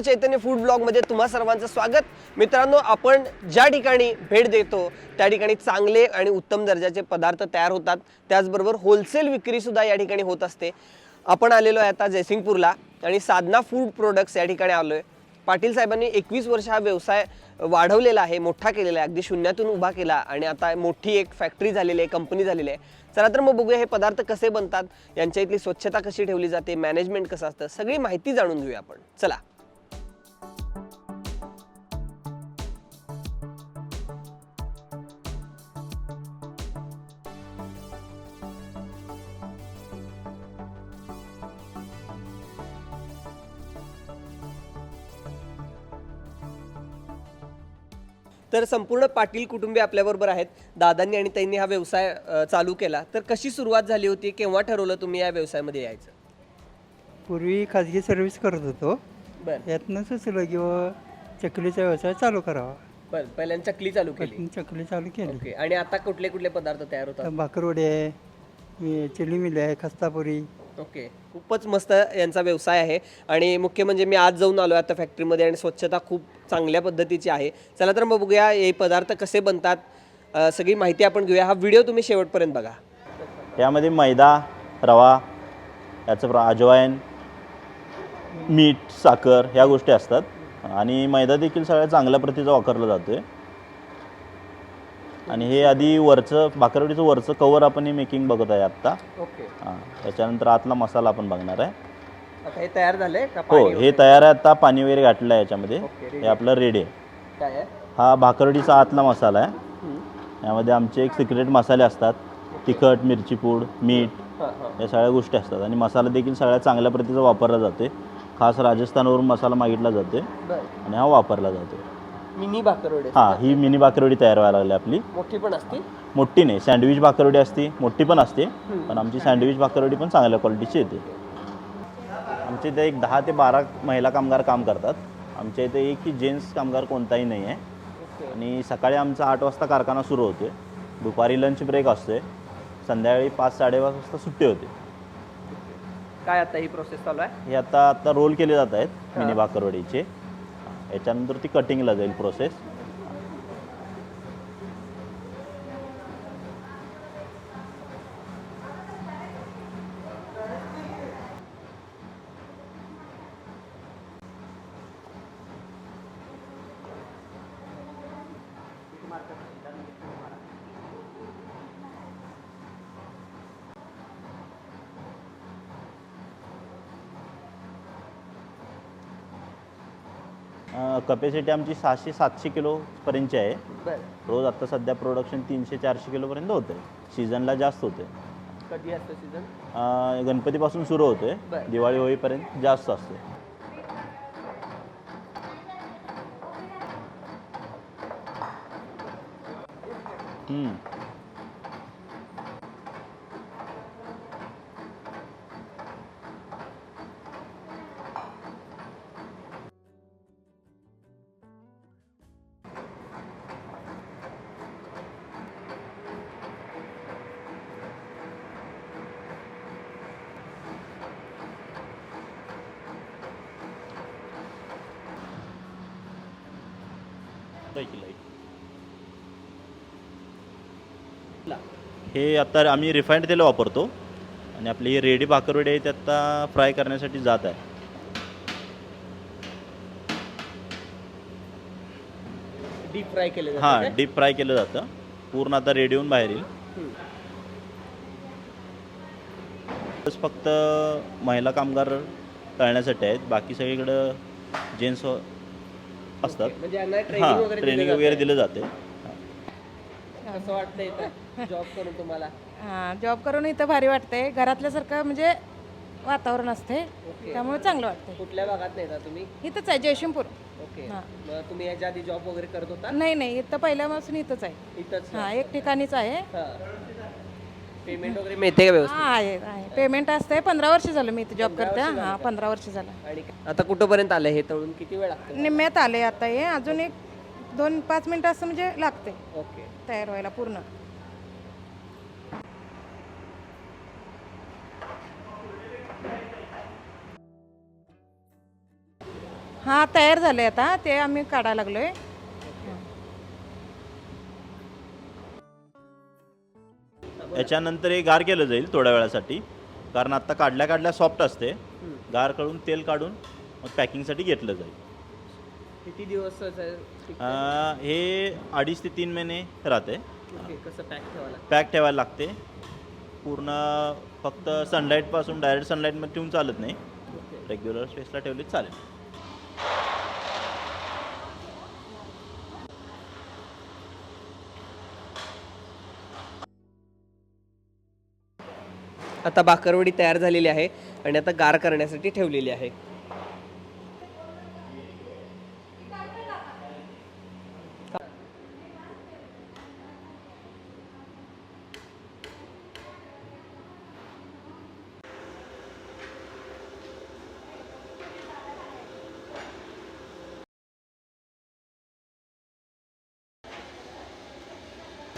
मित्रांनो चैतन्य फूड ब्लॉगमध्ये तुम्हा सर्वांचं स्वागत. मित्रांनो आपण ज्या ठिकाणी भेट देतो त्या ठिकाणी चांगले आणि उत्तम दर्जाचे पदार्थ तयार होतात. त्याचबरोबर होलसेल विक्रीसुद्धा या ठिकाणी होत असते. आपण आलेलो आहे आता जयसिंगपूरला आणि साधना फूड प्रोडक्ट्स या ठिकाणी आलो आहे पाटील साहेबांनी एकवीस वर्ष हा व्यवसाय वाढवलेला आहे मोठा केलेला आहे. अगदी शून्यातून उभा केला आणि आता मोठी एक फॅक्टरी झालेली आहे कंपनी झालेली आहे. चला तर मग बघूया हे पदार्थ कसे बनतात यांच्या इथली स्वच्छता कशी ठेवली जाते मॅनेजमेंट कसं असतं सगळी माहिती जाणून घेऊया आपण. चला. तर संपूर्ण पाटील कुटुंबीय आपल्याबरोबर आहेत. दादांनी आणि त्यांनी हा व्यवसाय चालू केला. तर कशी सुरुवात झाली होती? केव्हा ठरवलं तुम्ही या व्यवसायामध्ये यायचं? पूर्वी खाजगी सर्व्हिस करत होतो. बरं. यातनं सुचलं की चकलीचा व्यवसाय चालू करावा. बरं. पहिल्यांदा चकली चालू केली. चकली चालू केली. ओके. आणि आता कुठले कुठले पदार्थ तयार होतात? भाकरवडी आहे चिली मिली आहे खस्तापुरी. ओके. खूपच मस्त यांचा व्यवसाय आहे. आणि मुख्य म्हणजे मी आज जाऊन आलो आता फॅक्टरीमध्ये आणि स्वच्छता खूप चांगल्या पद्धतीची आहे. चला तर मग बघूया हे पदार्थ कसे बनतात. अ, सगळी माहिती आपण घेऊया. हा व्हिडिओ तुम्ही शेवटपर्यंत बघा. यामध्ये मैदा रवा याचं प्र अजवाईन मीठ साखर ह्या गोष्टी असतात. आणि मैदा देखील सगळ्या चांगल्या प्रतीचा वापरला जातो आहे आणि हे आधी वरचं भाकरवडीचं वरचं कवर आपण हे मेकिंग बघत आहे आत्ता. ओके. हां त्याच्यानंतर आतला मसाला आपण बघणार आहे. आता हे तयार झालंय का हो पाणी हे तयार आहे आता पाणी वगैरे घातलं आहे याच्यामध्ये. Okay, ready. हे आपलं रेडी आहे. काय आहे? हा भाकरवडीचा आतला मसाला आहे. हम्म. यामध्ये आमचे एक सिक्रेट मसाले असतात. तिखट मिरची पूड मीठ हां हां. या सगळ्या गोष्टी असतात. आणि मसाला देखील सगळ्या चांगल्या प्रतीचा वापरला जाते खास राजस्थानवरून मसाला मागितला जाते बरं. आणि हा वापरला जातो मिनी भाकरवडे हां ही मिनी भाकरवडी तयार व्हायला लागली आपली. मोठी पण असती. मोठी नाही सँडविच भाकरवडी असते मोठी पण असते पण आमची सँडविच भाकरवडी पण चांगल्या क्वालिटीची येते. आमच्या इथे एक दहा ते बारा महिला कामगार काम करतात. आमच्या इथे एक ही जेंट्स कामगार कोणताही नाही आहे. आणि सकाळी आमचा आठ वाजता कारखाना सुरू होते दुपारी लंच ब्रेक असते संध्याकाळी पाच साडेपाच वाजता सुट्टी होते. काय आता ही प्रोसेस चालू आहे? हे आता आता रोल केले जात आहेत मिनी भाकरवडीचे. याच्यानंतर ती कटिंगला जाईल प्रोसेस कपॅसिटी आमची सहाशे सातशे किलोपर्यंतची आहे. बरं. रोज आता सध्या प्रोडक्शन तीनशे चारशे किलोपर्यंत होतं सीझनला जास्त होते कधी असतं सीझन अं, गणपतीपासून सुरू होते बरं. दिवाळी होईपर्यंत जास्त असते हम्म. हे आता आम्ही रिफाईंड तेल वापरतो आणि आपली ही रेडी भाकरवडी आहे ती आता फ्राय करण्यासाठी जात आहे. डीप फ्राय केले जातं हां काय? डीप फ्राय केलं जातं. पूर्ण आता रेडी होऊन बाहेर येईल. हम्म. बस फक्त महिला कामगार तळण्यासाठी आहेत. बाकी सगळीकडं जेंट्स असतात. म्हणजे यांना ट्रेनिंग हां वगैरे ट्रेनिंग दिलं वगैरे जातंय? दिलं जाते. कसं वाटतं इथं. जॉब करून तुम्हाला. हां जॉब करून इथं भारी वाटतंय. घरातल्यासारखं म्हणजे वातावरण असते ओके. त्यामुळे चांगलं वाटतंय. कुठल्या भागात नाही तुम्ही? इथंच आहे जयशिंपूर. ओके हां. मग तुम्ही याच्या आधी जॉब वगैरे करत होता? नाही नाही इथं पहिल्यापासून इथंच आहे. इथंच. हां एक ठिकाणीच आहे. पेमेंट वगैरे मिळते का व्यवस्थित? हां आहे आहे. पेमेंट असतंय पंधरा वर्ष झालं मी इथं जॉब करते. हां पंधरा वर्ष झालं. आणि आता कुठंपर्यंत आलं हे तळून किती वेळ लागतो? निम्म्यात आले आता हे. अजून एक दोन पाच मिनटं असं म्हणजे लागते. ओके. तयार व्हायला पूर्ण. हां तयार झाले आता. ते आम्ही काढायला लागलोय. याच्यानंतर हे गार केलं जाईल थोड्या वेळासाठी. कारण आत्ता काढल्या काढल्या सॉफ्ट असते. गार करून तेल काढून मग पॅकिंगसाठी घेतलं जाईल. किती दिवस अं, हे अडीच ते तीन महिने राहते. कसं पॅक ठेवायला पॅक ठेवायला लागते. पूर्ण फक्त सनलाईटपासून डायरेक्ट सनलाईटमध्ये ठेवून चालत नाही. रेग्युलर स्पेसला ठेवली चालेल. आता बाकरवडी तयार झालेली आहे आणि आता गार करण्यासाठी ठेवलेली आहे.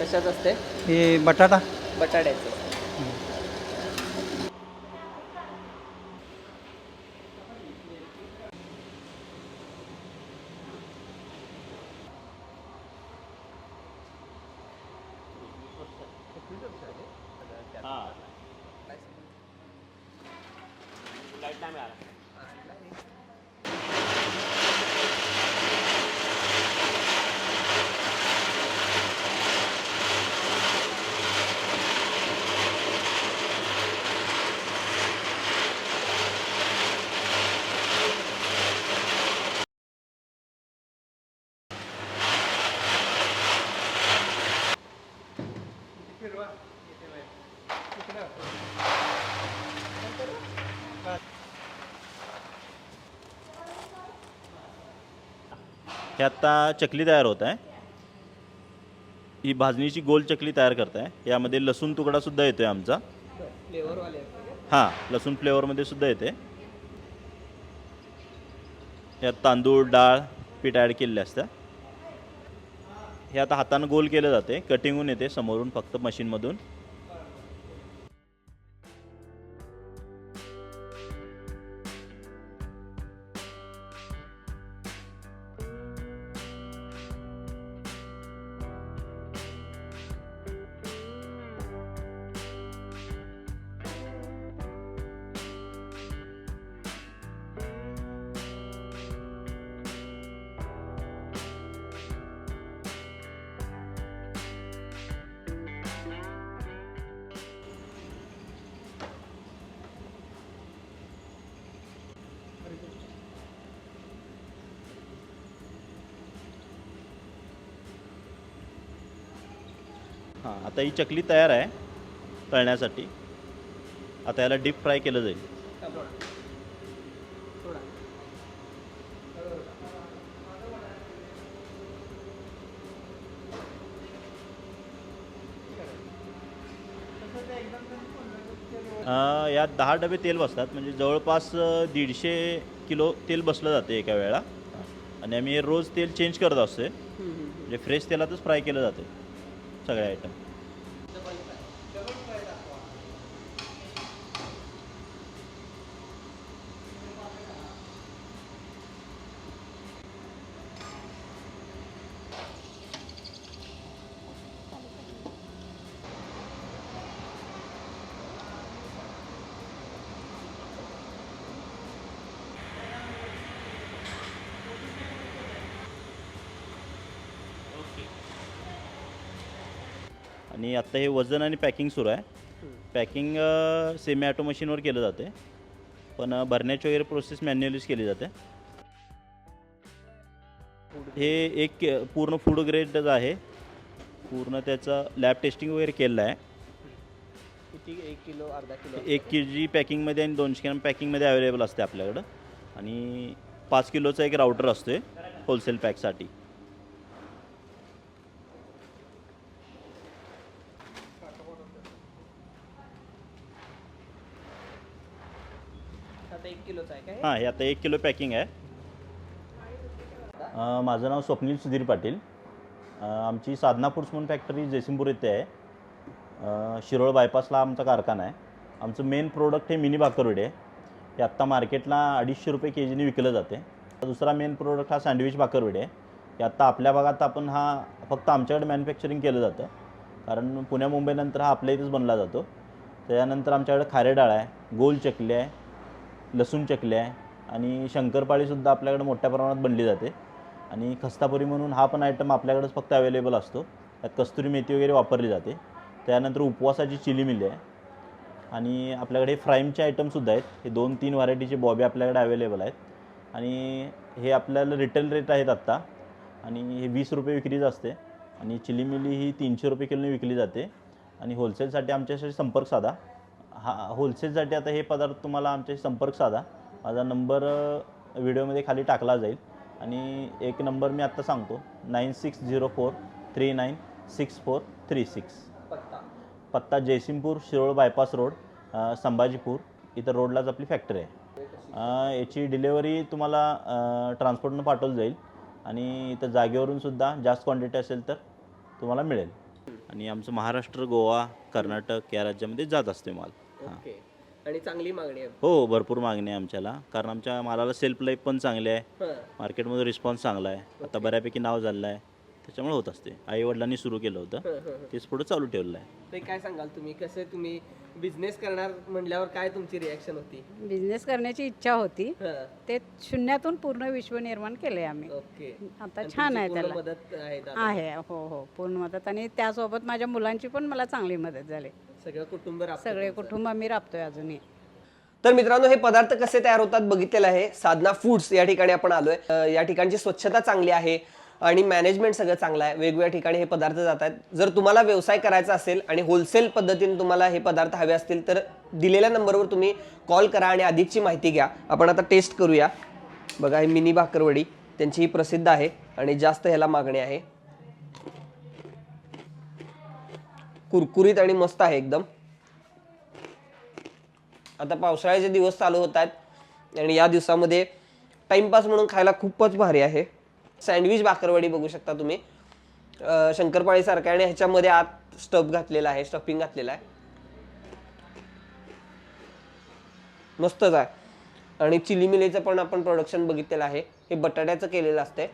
कशात असते हे बटाटा. बटाट्याचं हे हे आत्ता चकली तयार होत आहे. ही भाजणीची गोल चकली तयार करत आहे. यामध्ये लसूण तुकडासुद्धा येतो आहे आमचा. फ्लेवरवाले हां लसूण फ्लेवरमध्ये सुद्धा येते यात तांदूळ डाळ पीठ ॲड केलेले असतं. हे आता हातानं गोल केलं जाते कटिंगहून येते समोरून फक्त मशीनमधून. हां आता ही चकली तयार आहे तळण्यासाठी. आता याला डीप फ्राय केलं जाईल. यात दहा डबे तेल बसतात. म्हणजे जवळपास दीडशे किलो तेल बसलं जाते एका वेळेला आणि आम्ही रोज तेल चेंज करत असतो म्हणजे फ्रेश तेलातच फ्राय केलं जाते सगळे आयटम आणि आत्ता हे वजन आणि पॅकिंग सुरू आहे. पॅकिंग सेमी ॲटो मशीनवर केलं जाते. पण भरण्याची वगैरे प्रोसेस मॅन्युअलीच केली जाते. हे एक के- पूर्ण फूड ग्रेडच आहे. पूर्ण त्याचं लॅब टेस्टिंग वगैरे केलेलं आहे. किती एक किलो अर्धा किलो एक के जी पॅकिंगमध्ये आणि दोनशे ग्रॅम पॅकिंगमध्ये अवेलेबल असते आपल्याकडं. आणि पाच किलोचा एक राऊटर असतो होलसेल पॅकसाठी आता एक किलोचा आहे काय? हां हे आता एक किलो पॅकिंग आहे. अं, माझं नाव स्वप्नील सुधीर पाटील. अं, आमची साधना फूड्स म्हणून फॅक्टरी जयसिंगपूर येथे आहे. अं, शिरोळ बायपासला आमचा कारखाना आहे. आमचं मेन प्रोडक्ट हे मिनी बाकरवडी आहे. हे आत्ता मार्केटला अडीचशे रुपये के जीने विकलं जाते. दुसरा मेन प्रोडक्ट हा सँडविच भाकरवडी आहे. हे आत्ता आपल्या भागात आपण हा फक्त आमच्याकडे मॅन्युफॅक्चरिंग केलं जातं. कारण पुण्या मुंबईनंतर हा आपल्या इथेच बनला जातो. त्याच्यानंतर आमच्याकडे खारे डाळ आहे गोल चकली आहे लसूण चकल्या आहे आणि शंकरपाळीसुद्धा आपल्याकडे मोठ्या प्रमाणात बनली जाते. आणि खस्तापुरी म्हणून हा पण आयटम आपल्याकडेच फक्त अवेलेबल असतो. त्यात कस्तुरी मेथी वगैरे वापरली जाते. त्यानंतर उपवासाची चिली मिली आहे. आणि आपल्याकडे फ्राईमचे आयटमसुद्धा आहेत. हे दोन तीन व्हरायटीचे बॉबे आपल्याकडे अवेलेबल आहेत. आणि हे आपल्याला रिटेल रेट आहेत आत्ता. आणि हे वीस रुपये विक्रीच असते. आणि चिली मिली ही तीनशे रुपये किलोने विकली जाते. आणि होलसेलसाठी आमच्याशी संपर्क साधा. हा होलसेलसाठी आता हे पदार्थ तुम्हाला आमच्याशी संपर्क साधा. माझा नंबर व्हिडिओमध्ये खाली टाकला जाईल. आणि एक नंबर मी आत्ता सांगतो. Nine six zero four three nine six four three six पत्ता. पत्ता जयसिंगपूर शिरोळ बायपास रोड संभाजीपूर. इथं रोडलाच आपली फॅक्टरी आहे. याची डिलेवरी तुम्हाला ट्रान्सपोर्टनं पाठवलं जाईल. आणि इथं जागेवरून सुद्धा जास्त क्वांटिटी असेल तर तुम्हाला मिळेल. आणि आमचं महाराष्ट्र गोवा कर्नाटक या राज्यामध्ये जात असते माल. ओके. आणि चांगली मागणी आहे. हो भरपूर मागणी आहे आमच्याला. कारण आमच्या मालाला सेल्फ लाईफ पण चांगली आहे. हां. मार्केटमध्ये रिस्पॉन्स चांगला आहे. आता बऱ्यापैकी नाव झालं आहे. त्याच्यामुळे होत असते. आईवडिलांनी सुरू केलं होतं. हं, हं, हं. तेच पुढं चालू ठेवलं आहे. ते काय सांगाल तुम्ही? कसे तुम्ही बिझनेस करणार म्हणल्यावर काय तुमची रिॲक्शन होती? बिझनेस करण्याची इच्छा होती. हं. ते शून्यातून पूर्ण विश्व निर्माण केले आम्ही. ओके. आता आणि छान तुमची आहे पूर्ण त्याला. मदत आहे दादा? आहे हो हो. पूर्ण मदत. आणि त्यासोबत माझ्या मुलांची पण मला चांगली मदत झाली. सगळं कुटुंब राबतं सगळे तुमचं. कुटुंब आम्ही राबतोय अजूनही. तर मित्रांनो हे पदार्थ कसे तयार होतात बघितलेलं आहे. साधना फूड्स या ठिकाणी आपण आलोय. अं, या ठिकाणची स्वच्छता चांगली आहे आणि मॅनेजमेंट सगळं चांगलं आहे. वेगवेगळ्या ठिकाणी हे पदार्थ जात आहेत. जर तुम्हाला व्यवसाय करायचा असेल आणि होलसेल पद्धतीने तुम्हाला हे पदार्थ हवे असतील तर दिलेल्या नंबरवर तुम्ही कॉल करा आणि अधिकची माहिती घ्या. आपण आता टेस्ट करूया. बघा ही मिनी भाकरवडी त्यांची ही प्रसिद्ध आहे आणि जास्त ह्याला मागणी आहे. कुरकुरीत आणि मस्त आहे एकदम. आता पावसाळ्याचे दिवस चालू होत आहेत आणि या दिवसामध्ये टाइमपास म्हणून खायला खूपच भारी आहे. सँडविच भाकरवडी बघू शकता तुम्ही. शंकरपाळीसारखा शंकरपाळीसारखं आहे आणि ह्याच्यामध्ये आत स्टफ घातलेला आहे स्टफिंग घातलेला आहे. मस्तच आहे. आणि चिलीमिलीचं पण आपण प्रोडक्शन बघितलेलं आहे. हे बटाट्याचं केलेलं असते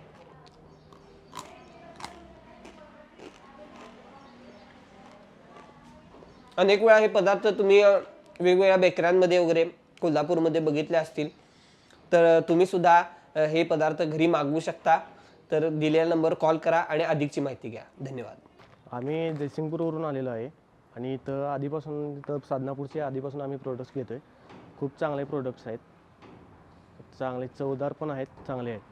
अनेक वेळा हे पदार्थ तुम्ही वेगवेगळ्या बेकऱ्यांमध्ये वगैरे कोल्हापूरमध्ये बघितले असतील. तर तुम्ही सुद्धा हे पदार्थ घरी मागवू शकता. तर दिलेल्या नंबर कॉल करा आणि अधिकची माहिती घ्या. धन्यवाद. आम्ही जयसिंगपूरवरून आलेलो आहे. आणि इथं आधीपासून इथं साधनापूरचे आधीपासून आम्ही प्रोडक्ट्स घेतो आहे खूप चांगले प्रोडक्ट्स आहेत. चांगले चवदार पण आहेत चांगले आहेत.